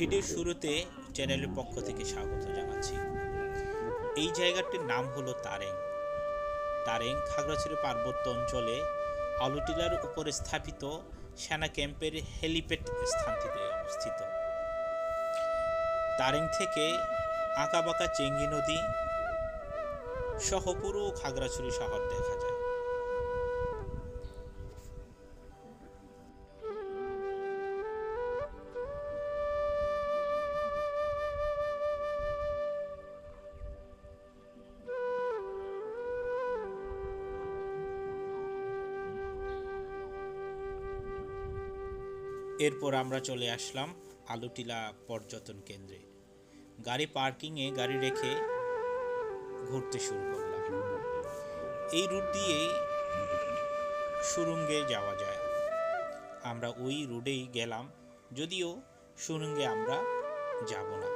ভিডিওর শুরুতে চ্যানেলের পক্ষ থেকে স্বাগত জানাচ্ছি। এই জায়গাটির নাম হলো তারেং। তারেং খাগড়াছড়ি পার্বত্য অঞ্চলে আলুটিলার উপরে স্থাপিত সেনা ক্যাম্পের হেলিপ্যাড স্থানটিতে অবস্থিত। তারেং থেকে আঁকাবাঁকা চেঙ্গি নদী সহ পুরো খাগড়াছড়ি শহর দেখা যায়। এরপর আমরা চলে আসলাম আলুটিলা পর্যটন কেন্দ্রে। গাড়ি পার্কিংয়ে গাড়ি রেখে ঘুরতে শুরু করলাম। এই রুট দিয়েই সুরুঙ্গে যাওয়া যায়। আমরা ওই রুটেই গেলাম, যদিও সুরুঙ্গে আমরা যাব না।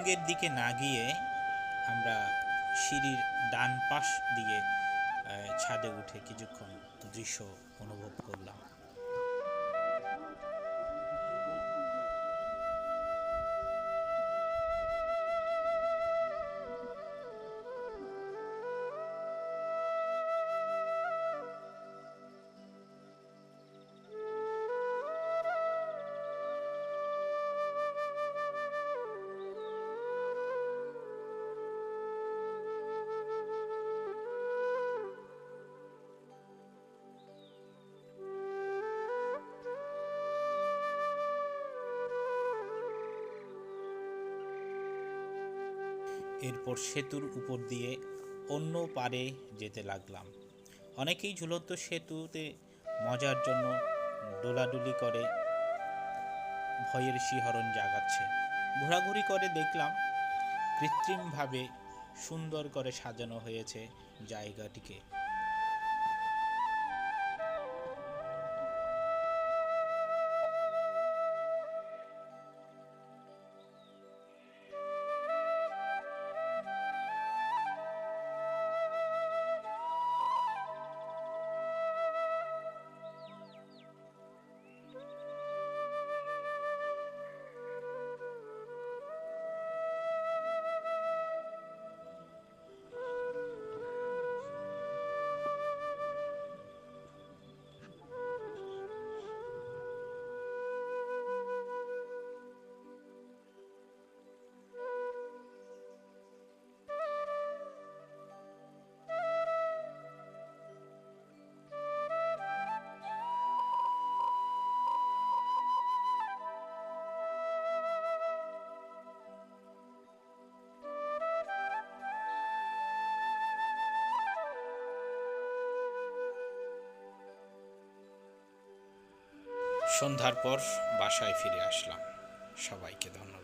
সুরঙ্গের দিকে না গিয়ে আমরা সিঁড়ির ডান পাশ দিয়ে ছাদে উঠে কিছুক্ষণ দৃশ্য অনুভব করলাম। এরপর সেতুর উপর দিয়ে অন্য পারে যেতে লাগলাম। অনেকেই ঝুলন্ত সেতুতে মজার জন্য ডোলাডুলি করে ভয়ের শিহরণ জাগাচ্ছে। ঘোরাঘুরি করে দেখলাম কৃত্রিমভাবে সুন্দর করে সাজানো হয়েছে জায়গাটিকে। সন্ধ্যার পর বাসায় ফিরে আসলাম। সবাইকে ধন্যবাদ।